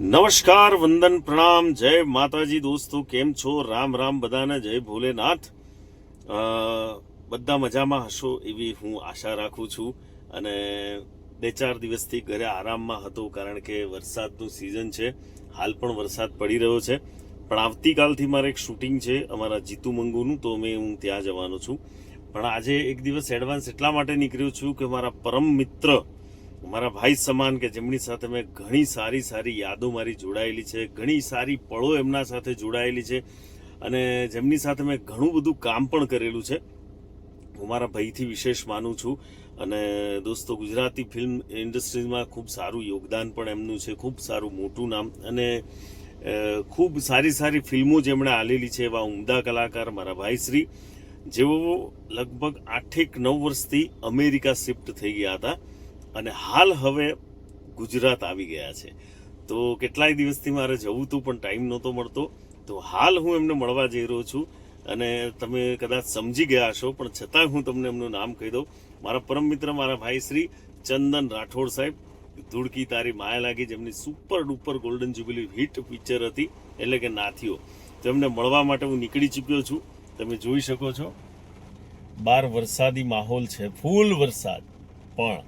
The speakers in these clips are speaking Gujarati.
નમસ્કાર, વંદન, પ્રણામ. જય માતાજી દોસ્તો, કેમ છો? રામ રામ બધાને. જય ભોલેનાથ. બધા મજામાં હશો એવી હું આશા રાખું છું. અને બે ચાર દિવસથી ઘરે આરામમાં હતો કારણ કે વરસાદનું સિઝન છે. હાલ પણ વરસાદ પડી રહ્યો છે. પણ આવતીકાલથી મારે એક શૂટિંગ છે અમારા જીતુ મંગુનું, તો મેં હું ત્યાં જવાનો છું. પણ આજે એક દિવસ એડવાન્સ એટલા માટે નીકળ્યો છું કે મારા પરમ મિત્ર મારા ભાઈ સમાન કે જેમની સાથે મેં ઘણી સારી સારી યાદો મારી જોડાયેલી છે, ઘણી સારી પળો એમના સાથે જોડાયેલી છે અને જેમની સાથે મેં ઘણું બધું કામ પણ કરેલું છે. હું મારા ભાઈથી વિશેષ માનું છું અને દોસ્તો, ગુજરાતી ફિલ્મ ઇન્ડસ્ટ્રીમાં ખૂબ સારું યોગદાન પણ એમનું છે, ખૂબ સારું મોટું નામ અને ખૂબ સારી સારી ફિલ્મો જેમણે આલેલી છે એવા ઉમદા કલાકાર મારા ભાઈ શ્રી જેઓ લગભગ આઠેક નવ વર્ષથી અમેરિકા શિફ્ટ થઈ ગયા હતા. અને હાલ હવે ગુજરાત આવી ગયા છે. તો કેટલાય દિવસથી મારે જવું હતું પણ ટાઈમ નહોતો મળતો. તો હાલ હું એમને મળવા જઈ રહ્યો છું અને તમે કદાચ સમજી ગયા હશો, પણ છતાં હું તમને એમનું નામ કહી દઉં. મારા પરમ મિત્ર, મારા ભાઈ શ્રી ચંદન રાઠોડ સાહેબ. ધૂળકી તારી માયા લાગી જેમની super duper golden jubilee hit picture હતી, એટલે કે નાથીઓ. એમને મળવા માટે હું નીકળી ચૂક્યો છું. તમે જોઈ શકો છો. બાર વરસાદી માહોલ છે, ફૂલ વરસાદ. પણ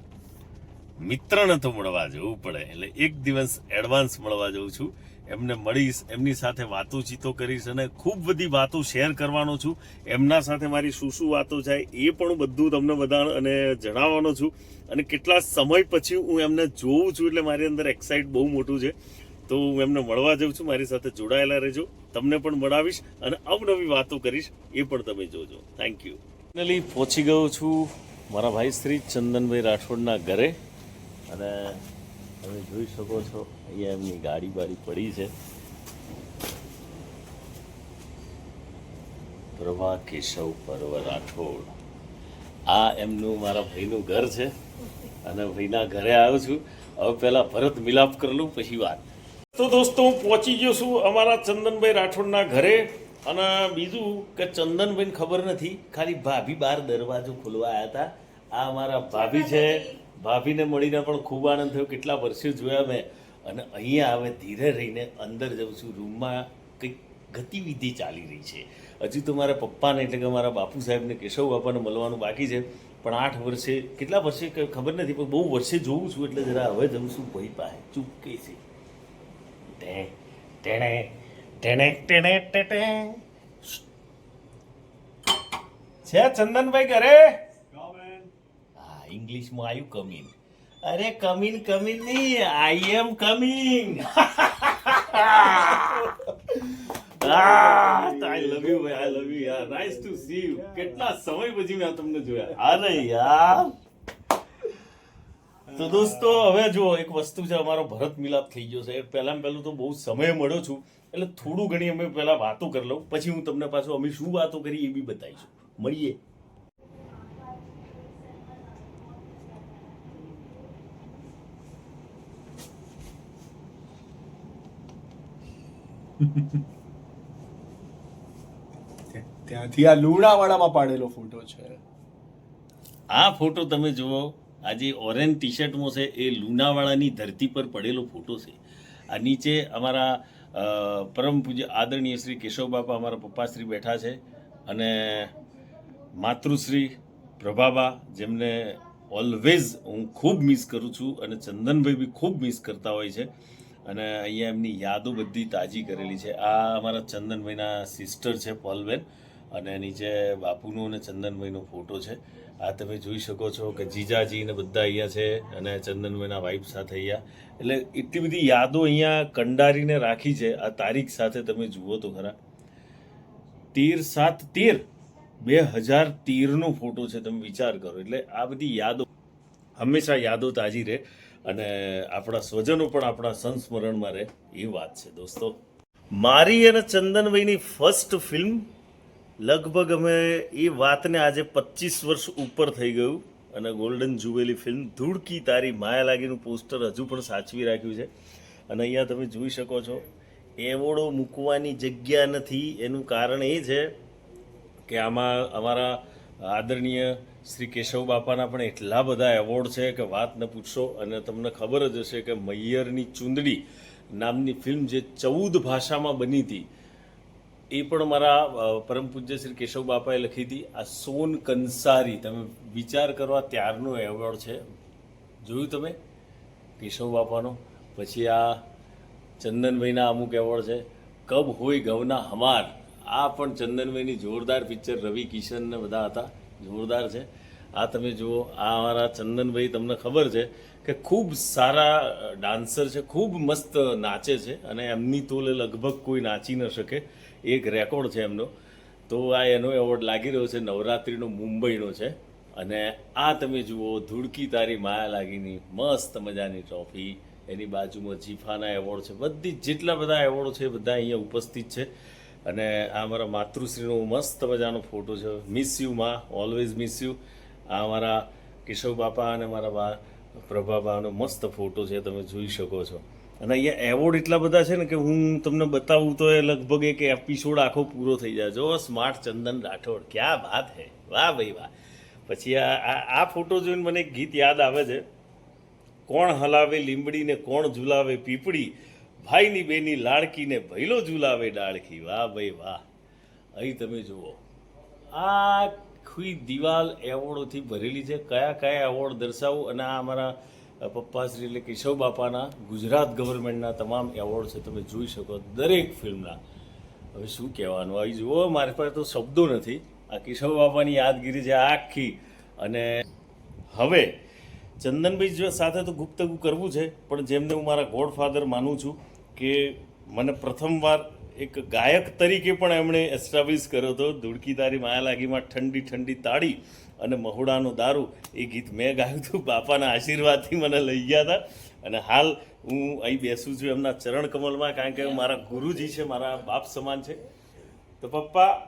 મિત્રને તો મળવા જવું પડે. એટલે એક દિવસ એડવાન્સ મળવા જઉં છું. એમને મળીશ એમની સાથે વાતોચીતો કરીશ અને ખૂબ બધી વાતો શેર કરવાનો છું. એમના સાથે મારી શું શું વાતો થાય એ પણ બધું તમને બધા અને જણાવવાનો છું. અને કેટલા સમય પછી હું એમને જોઉં છું એટલે મારી અંદર એક્સાઇટ બહુ મોટું છે. તો હું એમને મળવા જાઉં છું. મારી સાથે જોડાયેલા રહેજો. તમને પણ મળાવીશ અને અવનવી વાતો કરીશ. એ પણ તમે જોજો. થેન્ક યુ ફાઇનલી પહોંચી ગયો છું મારા ભાઈ શ્રી ચંદનભાઈ રાઠોડના ઘરે. અને તમે જોઈ શકો છો, અહીંયા એમની ગાડી બાડી પડી છે. પ્રભા કેશવ પર્વ રાઠોડ. આ એમનું મારા ભાઈનું ઘર છે અને ભાઈના ઘરે આવ્યો છું. હવે પહેલાં ભરત મિલાપ કરી લઉં, પછી વાત. તો દોસ્તો, હું પહોંચી ગયો છું અમારા ચંદનભાઈ રાઠોડના ઘરે. અને બીજું કે ચંદનભાઈને ખબર નથી, ખાલી ભાભી બાર દરવાજો ખોલવા આવ્યા હતા. આ અમારા ભાભી છે. ભાભીને મળીને પણ ખૂબ આનંદ થયો. કેટલા વર્ષે જોયા મેં. અને અહીંયા હવે ધીરે રહીને અંદર જાઉં છું. રૂમમાં કંઈક ગતિવિધિ ચાલી રહી છે. હજુ તો મારા પપ્પાને એટલે કે મારા બાપુ સાહેબને કેશવ બાપાને મળવાનું બાકી છે. પણ આઠ વર્ષે, કેટલા વર્ષે ખબર નથી, પણ બહુ વર્ષે જોઉં છું એટલે જરા હવે જઉં છું ભાઈ પાસે ચૂપકે છે. ટેણે ટેણે ટેણે ટેટે છે ચંદનભાઈ ઘરે? ઇંગ્લિશમાં આવ્યું કમિંગ અરે કમિંગ કમિંગ નહીં I am coming I love you ભાઈ આઈ લવ યુ યાર. નાઇસ ટુ સી યુ કેટલા સમય પછી મેં તમને જોયા? અરે યાર. તો દોસ્તો હવે જો એક વસ્તુ છે અમારો ભરત મિલાપ થઈ ગયો છે. પહેલાં પહેલું તો બહુ સમય મળ્યો છું એટલે થોડું ઘણી અમે પહેલા વાતો કરી લઉં. પછી હું તમને પાછું અમે શું વાતો કરી એ બી બતાવીશું. મળીએ. ત્યાંથી આ લુણાવાડામાં પાડેલો ફોટો છે. આ ફોટો તમે જુઓ આ જે ઓરેન્જ ટી શર્ટમાં છે, એ લુણાવાડાની ધરતી પર પડેલો ફોટો છે. આ નીચે અમારા પરમ પૂજ્ય આદરણીય શ્રી કેશવ બાપા અમારા પપ્પાશ્રી બેઠા છે અને માતૃશ્રી પ્રભાબા, જેમને ઓલવેઝ હું ખૂબ મિસ કરું છું અને ચંદનભાઈ બી ખૂબ મિસ કરતા હોય છે. અને અહીંયા એમની યાદો બધી તાજી કરેલી છે. આ અમારા ચંદનભાઈના સિસ્ટર છે પોલબેન અને નીચે બાપુનો અને ચંદનભાઈનો ફોટો છે. આ તમે જોઈ શકો છો કે જીજાજી ને બધા અહીંયા છે અને ચંદનભાઈના વાઇફ સાથે અહીંયા. એટલે એટલી બધી યાદો અહીંયા કંડારીને રાખી છે. આ તારીખ સાથે તમે જુઓ તો ખરા. તેર સાત તેર બે હજાર તેરનો ફોટો છે. તમે વિચાર કરો. એટલે આ બધી યાદો હંમેશા યાદો તાજી રહે. અને આપણા સ્વજનો પણ આપણા સંસ્મરણમાં રહે, એ વાત છે. દોસ્તો, મારી અને ચંદનભાઈની ફર્સ્ટ ફિલ્મ લગભગ અમે એ વાતને આજે પચીસ વર્ષ ઉપર થઈ ગયું અને ગોલ્ડન જુવેલી ફિલ્મ ધૂળકી તારી માયા લાગીનું પોસ્ટર હજુ પણ સાચવી રાખ્યું છે. અને અહીંયા તમે જોઈ શકો છો, એવોડો મૂકવાની જગ્યા નથી. એનું કારણ એ છે કે આમાં અમારા આદરણીય શ્રી કેશવ બાપાના પણ એટલા બધા એવોર્ડ છે કે વાત ન પૂછશો અને તમને ખબર જ હશે કે મૈયરની ચૂંદડી નામની ફિલ્મ જે ચૌદ ભાષામાં બની હતી, એ પણ મારા પરમ પૂજ્ય શ્રી કેશવ બાપાએ લખી હતી. આ સોન કંસારી, તમે વિચાર કરવા ત્યારનો એવોર્ડ છે. જોયું તમે? કેશવ બાપાનો. પછી આ ચંદનભાઈના અમુક એવોર્ડ છે. કબ હોય ગવના હમાર. આ પણ ચંદનભાઈની જોરદાર પિક્ચર રવિ કિશન ને બધા હતા. જોરદાર છે. આ તમે જુઓ, આ અમારા ચંદનભાઈ તમને ખબર છે કે ખૂબ સારા ડાન્સર છે, ખૂબ મસ્ત નાચે છે અને એમની તોલે લગભગ કોઈ નાચી ન શકે. એક રેકોર્ડ છે એમનો. તો આ એનો એવોર્ડ લાગી રહ્યો છે, નવરાત્રિનો મુંબઈનો છે. અને આ તમે જુઓ, ધૂળકી તારી માયા લાગીની, મસ્ત મજાની ટ્રોફી. એની બાજુમાં જીફાના એવોર્ડ છે. બધી જેટલા બધા એવોર્ડ છે બધા અહીંયા ઉપસ્થિત છે. અને આ મારા માતૃશ્રીનો મસ્ત મજાનો ફોટો છે. મિસ યુ માં. ઓલવેઝ મિસ યુ આ મારા કેશવ બાપા અને મારા બા પ્રભાબાનો મસ્ત ફોટો છે, તમે જોઈ શકો છો. અને અહીંયા એવોર્ડ એટલા બધા છે ને કે હું તમને બતાવું તો એ લગભગ એક એપિસોડ આખો પૂરો થઈ જાય. જો, સ્માર્ટ ચંદન રાઠોડ. ક્યાં વાત હે? વાહ ભાઈ વાહ. પછી આ આ- ફોટો જોઈને મને એક ગીત યાદ આવે છે. કોણ હલાવે લીંબડીને કોણ ઝુલાવે પીપળી? ભાઈની બેની લાડકીને ભૈલો ઝુલાવે ડાળખી. વાહ ભાઈ વાહ. અહીં તમે જુઓ. આખી દિવાલ એવોર્ડોથી ભરેલી છે. કયા કયા એવોર્ડ દર્શાવું? અને આ અમારા પપ્પાશ્રી એટલે કેશવ બાપાના ગુજરાત ગવર્મેન્ટના તમામ એવોર્ડ છે. તમે જોઈ શકો દરેક ફિલ્મના. હવે શું કહેવાનું? આવી જુઓ, મારી પાસે તો શબ્દો નથી. આ કેશવ બાપાની યાદગીરી છે આખી. અને હવે, ચંદનભાઈ સાથે તો ગુપ્તગુ કરવું છે. પણ જેમને હું મારા ગોડફાધર માનું છું કે મને પ્રથમવાર એક ગાયક તરીકે પણ એમણે એસ્ટાબ્લિશ કર્યો હતો. ધૂળકી તારી માયા ઠંડી ઠંડી તાળી અને મહુડાનું દારૂ. એ ગીત મેં ગાયું હતું. બાપાના આશીર્વાદથી મને લઈ ગયા હતા. અને હાલ હું અહીં બેસું છું એમના ચરણ કમલમાં, કારણ કે મારા ગુરુજી છે, મારા બાપ સમાન છે. તો પપ્પા,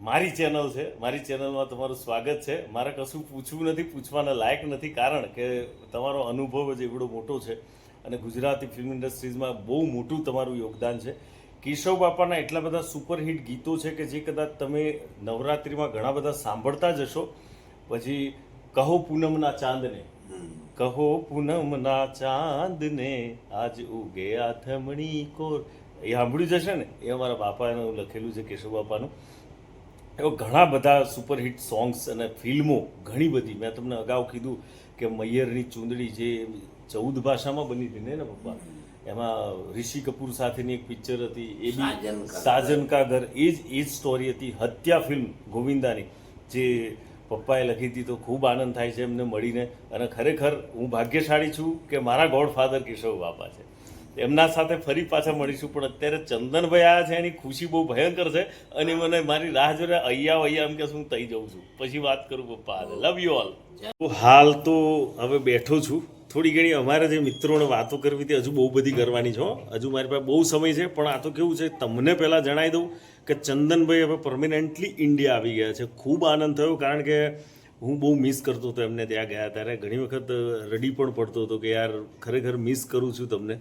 મારી ચેનલ છે. મારી ચેનલમાં તમારું સ્વાગત છે. મારે કશું પૂછવું નથી, પૂછવાના લાયક નથી, કારણ કે તમારો અનુભવ જ એવડો મોટો છે. અને ગુજરાતી ફિલ્મ ઇન્ડસ્ટ્રીઝમાં બહુ મોટું તમારું યોગદાન છે. કેશવ બાપાના એટલા બધા સુપરહિટ ગીતો છે કે જે કદાચ તમે નવરાત્રિમાં ઘણા બધા સાંભળતા જ હશો. પછી કહો પૂનમના ચાંદને. કહો પૂનમના ચાંદને આજ ઉગે આથમણી કોર. એ સાંભળ્યું જશે ને? એ અમારા બાપાનું લખેલું છે, કેશવ બાપાનું. એવા ઘણા બધા સુપરહિટ સોંગ્સ અને ફિલ્મો ઘણી બધી. મેં તમને અગાઉ કીધું કે મૈયરની ચૂંદડી જે ચૌદ ભાષામાં બની હતી ને પપ્પા. એમાં ઋષિ કપૂર સાથેની એક પિક્ચર હતી એ બી સાજન કા ઘર એ જ એ જ સ્ટોરી હતી. હત્યા ફિલ્મ ગોવિંદાની. જે પપ્પાએ લખી હતી તો ખૂબ આનંદ થાય છે એમને મળીને. અને ખરેખર હું ભાગ્યશાળી છું કે મારા ગોડફાધર કેશવ બાપા છે. એમના સાથે ફરી પાછા મળીશું પણ અત્યારે ચંદનભાઈ આવ્યા છે એની ખુશી બહુ ભયંકર છે અને મને મારી રાહ જોડે અહીંયા અહીંયા એમ કે હું તઈ જઉં છું. પછી વાત કરું પપ્પા લવ યુ ઓલ હાલ તો હવે બેઠો છું. થોડી ઘણી અમારે જે મિત્રોને વાતો કરવી હતી હજુ બહુ બધી કરવાની છે હજુ મારી પાસે બહુ સમય છે પણ આ તો કેવું છે તમને પહેલાં જણાવી દઉં કે ચંદનભાઈ હવે પરમેનન્ટલી ઇન્ડિયા આવી ગયા છે. ખૂબ આનંદ થયો કારણ કે હું બહુ મિસ કરતો હતો એમને ત્યાં ગયા ત્યારે. ઘણી વખત રડી પણ પડતો હતો કે યાર ખરેખર મિસ કરું છું તમને.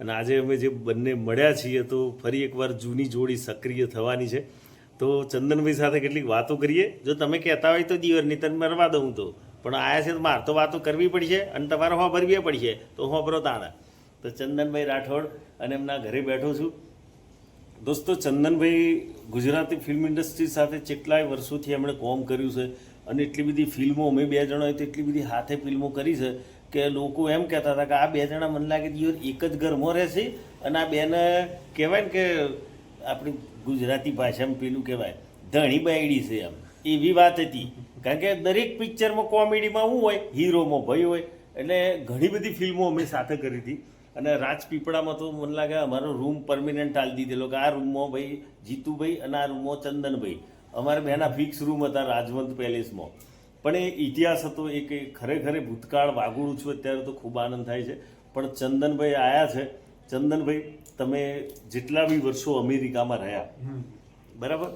અને આજે અમે જે બંને મળ્યા છીએ તો ફરી એકવાર જૂની જોડી સક્રિય થવાની છે. તો ચંદનભાઈ સાથે કેટલીક વાતો કરીએ. જો તમે કહેતા હોય તો દિયરની તને મરવા દઉં તો. પણ આયા છે મારે તો વાતો કરવી પડશે અને તમારે હોભરવી પડશે. તો હોભરો તાણા તો ચંદનભાઈ રાઠોડ અને એમના ઘરે બેઠો છું. દોસ્તો, ચંદનભાઈ ગુજરાતી ફિલ્મ ઇન્ડસ્ટ્રી સાથે કેટલાય વર્ષોથી એમણે કોમ કર્યું છે. અને એટલી બધી ફિલ્મો, અમે બે જણાએ તો એટલી બધી હાથે ફિલ્મો કરી છે. કે લોકો એમ કહેતા હતા કે આ બે જણા મને લાગે દિયોર એક જ ઘરમાં રહે છે અને આ બેને કહેવાય ને કે આપણી ગુજરાતી ભાષામાં પેલું કહેવાય, ધણી બાયડી છે એમ. એવી વાત હતી. કારણ કે દરેક પિક્ચરમાં કોમેડીમાં શું હોય, હીરોમાં ભય હોય, એટલે ઘણી બધી ફિલ્મો અમે સાથે કરી હતી. અને રાજપીપળામાં તો મને લાગે અમારો રૂમ પરમિનન્ટ આલી દીધેલો કે આ રૂમમાં ભાઈ જીતુભાઈ અને આ રૂમમાં ચંદનભાઈ. અમારે બેના ફિક્સ રૂમ હતા રાજવંત પેલેસમાં. પણ એ ઇતિહાસ હતો એ કે ખરેખર ભૂતકાળ વાગુડું છું અત્યારે તો ખૂબ આનંદ થાય છે. પણ ચંદનભાઈ આવ્યા છે. ચંદનભાઈ તમે જેટલા બી વર્ષો અમેરિકામાં રહ્યા બરાબર?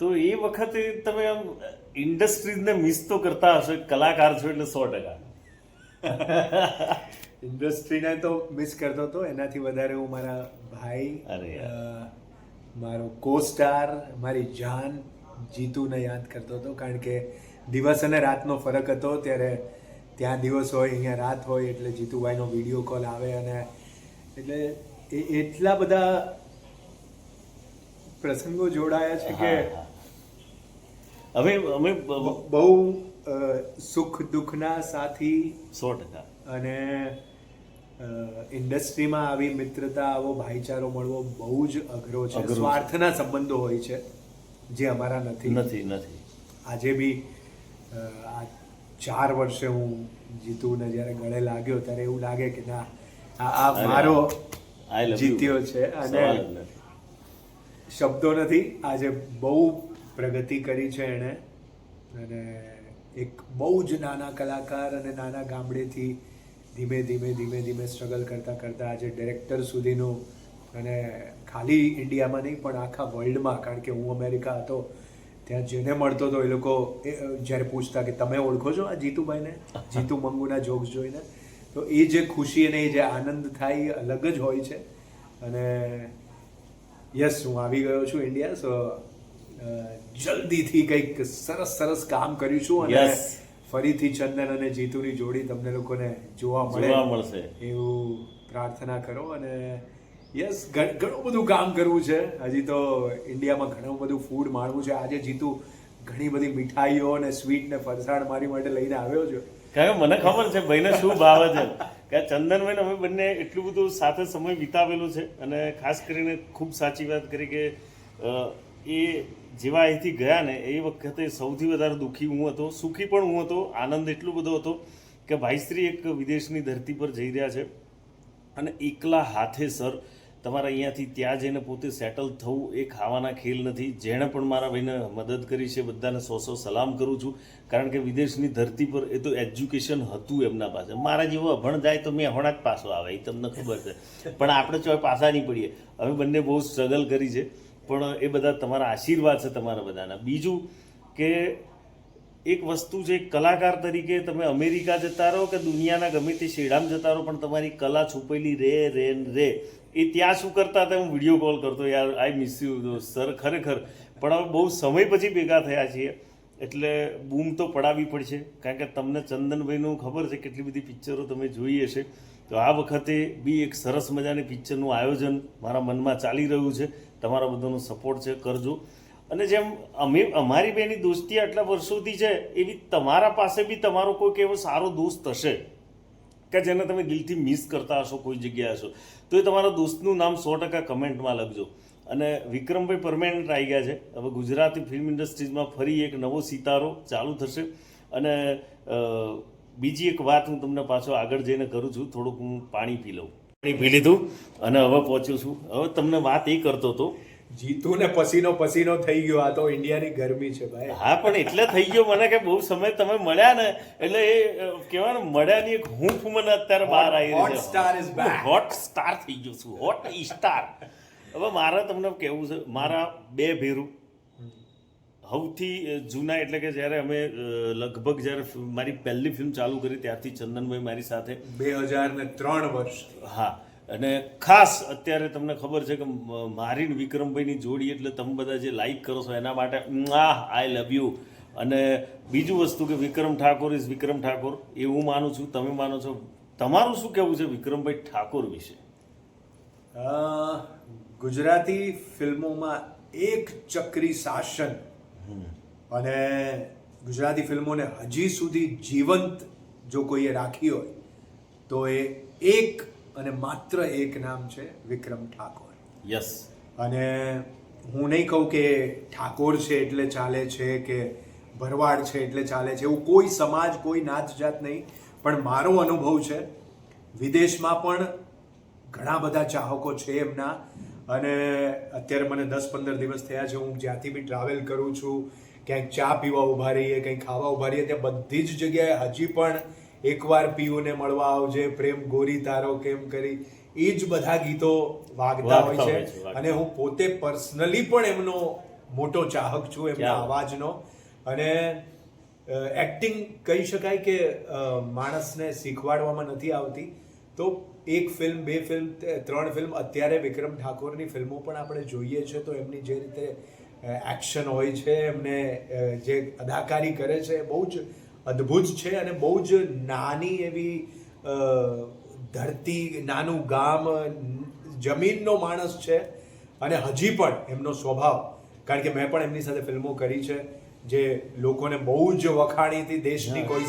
તો એ વખતે તમે આમ ઇન્ડસ્ટ્રીઝને મિસ તો કરતા હશો કલાકાર છો એટલે સો ટકા. ઇન્ડસ્ટ્રીને તો મિસ કરતો હતો એનાથી વધારે હું મારા ભાઈ અરે મારો કો સ્ટાર મારી જાન જીતુને યાદ કરતો હતો કારણ કે દિવસ અને રાતનો ફરક હતો. ત્યારે ત્યાં દિવસ હોય અહીંયા રાત હોય એટલે જીતુભાઈનો વીડિયો કોલ આવે અને એટલે એ એટલા બધા પ્રસંગો જોડાયા છે કે. હવે અમે બહુ સુખ દુઃખના સાથી સો ટકા. અને ઇન્ડસ્ટ્રીમાં આવી મિત્રતા આવો ભાઈચારો મળવો બહુ જ અઘરો છે. સ્વાર્થના સંબંધો હોય છે જે અમારા નથી. નથી નથી. આજે બી આ ચાર વર્ષે હું જીતુને જ્યારે ગળે લાગ્યો ત્યારે એવું લાગે કે ના આ મારો. જીત્યો છે અને શબ્દો નથી. આજે બહુ પ્રગતિ કરી છે એણે. અને એક બહુ જ નાના કલાકાર અને નાના ગામડેથી ધીમે ધીમે ધીમે ધીમે સ્ટ્રગલ કરતાં કરતાં આજે ડિરેક્ટર સુધીનું અને ખાલી ઇન્ડિયામાં નહીં પણ આખા વર્લ્ડમાં કારણ કે હું અમેરિકા હતો ત્યાં જેને મળતો હતો એ લોકો જ્યારે પૂછતા કે તમે ઓળખો છો આ જીતુભાઈને? જીતુ મંગુના જોક્સ જોઈને? તો એ જે ખુશી અને એ જે આનંદ થાય એ અલગ જ હોય છે. અને યસ હું આવી ગયો છું ઇન્ડિયા સો જલ્દીથી કંઈક સરસ સરસ કામ કરીશું અને ફરીથી ચંદન અને જીતુની જોડી તમને લોકોને જોવા મળે મળશે. એવું પ્રાર્થના કરો અને યસ ઘણું બધું કામ કરવું છે. હજી તો ઇન્ડિયામાં ઘણું બધું ફૂડ માણવું છે. આજે જીતુ ઘણી બધી મીઠાઈઓ અને સ્વીટ ને ફરસાણ મારી માટે લઈને આવ્યો છે. કારણ મને ખબર છે, ભાઈને શું ભાવ છે. કે ચંદનભાઈ અમે બંને એટલું બધું સાથે સમય વિતાવેલો છે અને ખાસ કરીને ખૂબ સાચી વાત કરી કે એ જેવા અહીંથી ગયા ને, એ વખતે સૌથી વધારે દુઃખી હું હતો, સુખી પણ હું હતો, આનંદ એટલો બધો હતો કે ભાઈશ્રી એક વિદેશની ધરતી પર જઈ રહ્યા છે. અને એકલા હાથે સર તમારે અહીંયાથી ત્યાં જઈને પોતે સેટલ થવું એ ખાવાના ખેલ નથી. જેણે પણ મારા ભાઈને મદદ કરી છે, બધાને સો સો સલામ કરું છું. કારણ કે વિદેશની ધરતી પર એ તો એજ્યુકેશન હતું એમના પાસે. મારા જેવો અભણ જાય તો મેં હમણાં જ પાછો આવે, એ તમને ખબર છે. પણ આપણે ચોય પાછા નહીં પડીએ. અમે બંને બહુ સ્ટ્રગલ કરી છે. પણ એ બધા તમારા આશીર્વાદ છે તમારા બધાના. બીજું કે એક વસ્તુ છે, કલાકાર તરીકે તમે અમેરિકા જતા રહો કે દુનિયાના ગમે તે શેડામાં જતા રહો, પણ તમારી કલા છુપેલી રે રે રે. એ ત્યાં શું કરતા હતા? હું વીડિયો કોલ કરતો, યાર આઈ મિસ યુ સર ખરેખર. પણ હવે બહુ સમય પછી ભેગા થયા છીએ, એટલે બૂમ તો પડાવવી પડશે. કારણ કે તમને ચંદનભાઈનું ખબર છે કેટલી બધી પિક્ચરો તમે જોઈ હશે. તો આ વખતે બી એક સરસ મજાની પિક્ચરનું આયોજન મારા મનમાં ચાલી રહ્યું છે. તમારા બધાનો સપોર્ટ છે, કરજો. અને જેમ અમે, અમારી બેની દોસ્તી આટલા વર્ષોથી છે, એવી તમારા પાસે બી તમારો કોઈક એવો સારો દોસ્ત હશે. કે જેને તમે દિલથી મિસ કરતા હશો, કોઈ જગ્યાએ હશો, તો એ તમારા દોસ્તનું નામ સો ટકા કમેન્ટમાં લખજો. અને વિક્રમભાઈ પરમેનન્ટ આવી ગયા છે. હવે ગુજરાતી ફિલ્મ ઇન્ડસ્ટ્રીઝમાં ફરી એક નવો સિતારો ચાલુ થશે. અને બીજી એક વાત હું તમને પાછો આગળ જઈને કરું છું. થોડુંક હું પાણી પી લઉં. પાણી પી લીધું અને હવે પહોંચ્યો છું. હવે તમને વાત એ કરતો હતો જીતુ ને પસીનો પસીનો થઈ ગયો. આ તો ઇન્ડિયાની ગરમી છે ભાઈ. હા પણ એટલે થઈ ગયો. મને કે બહુ સમય તમે મળ્યા ને એટલે એ કહેવાય ને મળ્યાની એક હૂંફ મને અત્યારે બહાર આવી રહી star is is hot star થઈ ગયો છું. હોટ સ્ટાર હવે મારે તમને કહેવું છે મારા બે ભેરું. સૌથી જૂના એટલે કે જ્યારે અમે લગભગ જ્યારે મારી પહેલી ફિલ્મ ચાલુ કરી ત્યારથી ચંદનભાઈ મારી સાથે બે હજાર ને ત્રણ વર્ષ હા. અને ખાસ અત્યારે તમને ખબર છે કે મારીન મારી વિક્રમભાઈની જોડી એટલે તમે બધા જે લાઈક કરો છો એના માટે આ આઈ લવ યુ અને બીજું વસ્તુ કે વિક્રમ ઠાકોર ઇઝ વિક્રમ ઠાકોર એ હું માનું છું, તમે માનો છો. તમારું શું કહેવું છે વિક્રમભાઈ ઠાકોર વિશે? ગુજરાતી ફિલ્મોમાં એક ચક્રી શાસન અને ગુજરાતી ફિલ્મોને હજી સુધી જીવંત જો કોઈએ રાખી હોય, તો એ એક અને માત્ર એક નામ છે વિક્રમ ઠાકોર. યસ અને હું નહીં કહું કે ઠાકોર છે એટલે ચાલે છે કે ભરવાડ છે એટલે ચાલે છે એવું કોઈ સમાજ કોઈ નાત જાત નહીં. પણ મારો અનુભવ છે વિદેશમાં પણ ઘણા બધા ચાહકો છે એમના. અને અત્યારે મને દસ પંદર દિવસ થયા છે હું જ્યાંથી બી ટ્રાવેલ કરું છું ક્યાંક ચા પીવા ઊભા રહીએ કંઈક ખાવા ઊભા રહીએ ત્યાં બધી જ જગ્યાએ હજી પણ એકવાર પીયુને મળવા આવજે પ્રેમ ગોરી તારો કેમ કરી? એ જ બધા ગીતો વાગતા હોય છે, અને હું પોતે પર્સનલી પણ એમનો મોટો ચાહક છું એમના અવાજનો. અને એક્ટિંગ કહી શકાય કે માણસને શીખવાડવામાં નથી આવતી. તો એક ફિલ્મ બે ફિલ્મ ત્રણ ફિલ્મ અત્યારે વિક્રમ ઠાકોરની ફિલ્મો પણ આપણે જોઈએ છે તો એમની જે રીતે એક્શન હોય છે એમને જે અદાકારી કરે છે બહુ જ અદ્ભુત છે અને બહુ જ નાની એવી ધરતી નાનું ગામ જમીનનો માણસ છે અને હજી પણ એમનો સ્વભાવ. કારણ કે મેં પણ એમની સાથે ફિલ્મો કરી છે જે લોકોને બહુ જ વખાણી હતી દેશની કોઈ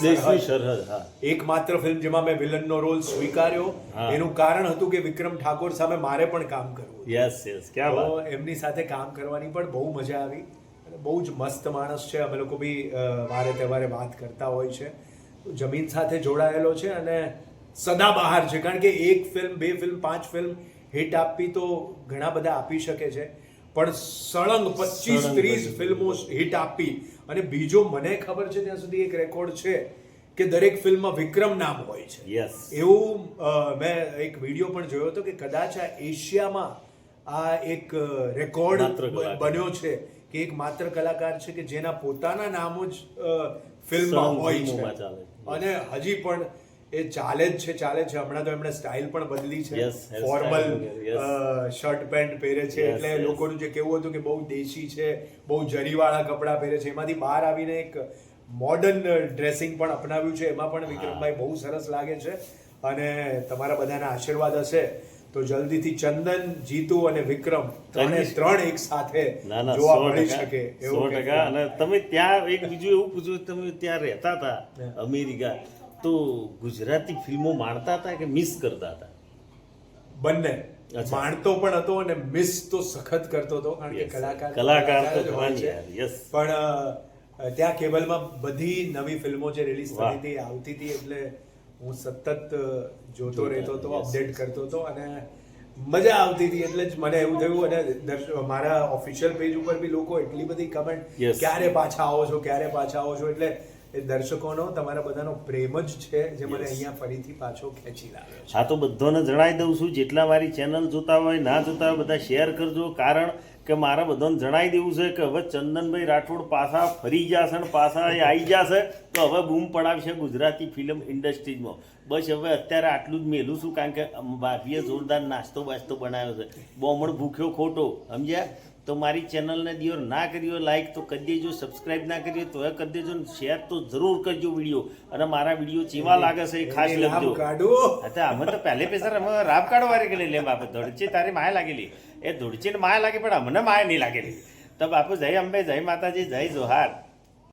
સરહદ. એકમાત્ર ફિલ્મ જેમાં મેં વિલનનો રોલ સ્વીકાર્યો. એનું કારણ હતું કે વિક્રમ ઠાકોર સામે મારે પણ કામ કરવું યસ યસ એમની સાથે કામ કરવાની પણ બહુ મજા આવી. બહુ જ મસ્ત માણસ છે. અમે લોકો બી વારે તહેવારે વાત કરતા હોય છે. જમીન સાથે જોડાયેલો છે અને સદાબહાર છે. કારણ કે એક ફિલ્મ બે ફિલ્મ પાંચ ફિલ્મ હિટ આપવી તો ઘણા બધા આપી શકે છે. પણ સળંગ પચીસ ત્રીસ ફિલ્મો હિટ આપી અને બીજો મને ખબર છે ત્યાં સુધી એક રેકોર્ડ છે કે દરેક ફિલ્મમાં વિક્રમ નામ હોય છે. યસ એવું મેં એક વીડિયો પણ જોયો હતો કે કદાચ આ એશિયામાં આ એક રેકોર્ડ બન્યો છે. કે એક માત્ર કલાકાર છે કે જેના પોતાના નામો જ ફિલ્મમાં હોય છે. અને હજી પણ એ ચાલે જ છે ચાલે છે. હમણાં તો એમણે સ્ટાઇલ પણ બદલી છે. ફોર્મલ શર્ટ પેન્ટ પહેરે છે. એટલે લોકોનું જે કેવું હતું કે બહુ દેશી છે બહુ જરીવાળા કપડાં પહેરે છે એમાંથી બહાર આવીને એક મોડર્ન ડ્રેસિંગ પણ અપનાવ્યું છે. એમાં પણ વિક્રમભાઈ બહુ સરસ લાગે છે. અને તમારા બધાના આશીર્વાદ હશે. તો જલ્દીથી ચંદન જીતુ અને વિક્રમ ત્રણે ત્રણ એક સાથે જોવા મળી શકે સો ટકા. અને તમે ત્યાં એક બીજું એવું પૂછ્યું તમે ત્યાં રહેતા હતા અમેરિકા તો ગુજરાતી ફિલ્મો માણતા હતા કે મિસ કરતા હતા? બંને. માણતો પણ હતો અને મિસ તો સખત કરતો હતો કારણ કે કલાકાર કલાકાર તો. યાર, પણ ત્યાં કેબલમાં બધી નવી ફિલ્મો જે રિલીઝ. થતી હતી આવતી હતી એટલે હું સતત જોતો રહેતો હતો અપડેટ કરતો હતો અને મજા આવતી હતી એટલે જ મને એવું થયું અને મારા ઓફિશિયલ પેજ ઉપર બી લોકો એટલી બધી કમેન્ટ ક્યારે પાછા આવો છો? ક્યારે પાછા આવો છો? એટલે એ દર્શકોનો તમારા બધાનો પ્રેમ જ છે જે મને અહીંયા ફરીથી પાછો ખેંચી લાવ્યો છે. હા તો બધાને જણાવી દઉં છું જેટલા મારી ચેનલ જોતા હોય ના જોતા હોય બધા શેર કરજો. કારણ કે મારે બધાને જણાવી દેવું છે કે હવે ચંદનભાઈ રાઠોડ પાછા ફરી જશે ને પાછા એ આવી જશે તો હવે બૂમ પડાવશે ગુજરાતી ફિલ્મ ઇન્ડસ્ટ્રીઝમાં. બસ હવે અત્યારે આટલું જ મેલું છું કારણ કે ભાભીએ જોરદાર નાસ્તો બાસ્તો બનાવ્યો છે. બોમણ ભૂખ્યો ખોટો સમજ્યા? તો મારી ચેનલને દિયો ના કરી હોય લાઈક તો કરી દેજો સબસ્ક્રાઇબ ના કરી તો એ કરી દેજો ને શેર તો જરૂર કરજો વીડિયો. અને મારા વીડિયો ચેવા લાગે છે એ ખાસ લખજો. કાઢો. અચ્છા અમે તો પહેલે પેસર અમે રાબ વાળી ગયેલી લે બાપુ ધોળચી તારી માય લાગેલી. એ ધોળચી ને માયા લાગી પણ અમને માયા નહીં લાગેલી. તો બાપુ જય અંબે, જય માતાજી, જય જોહાર.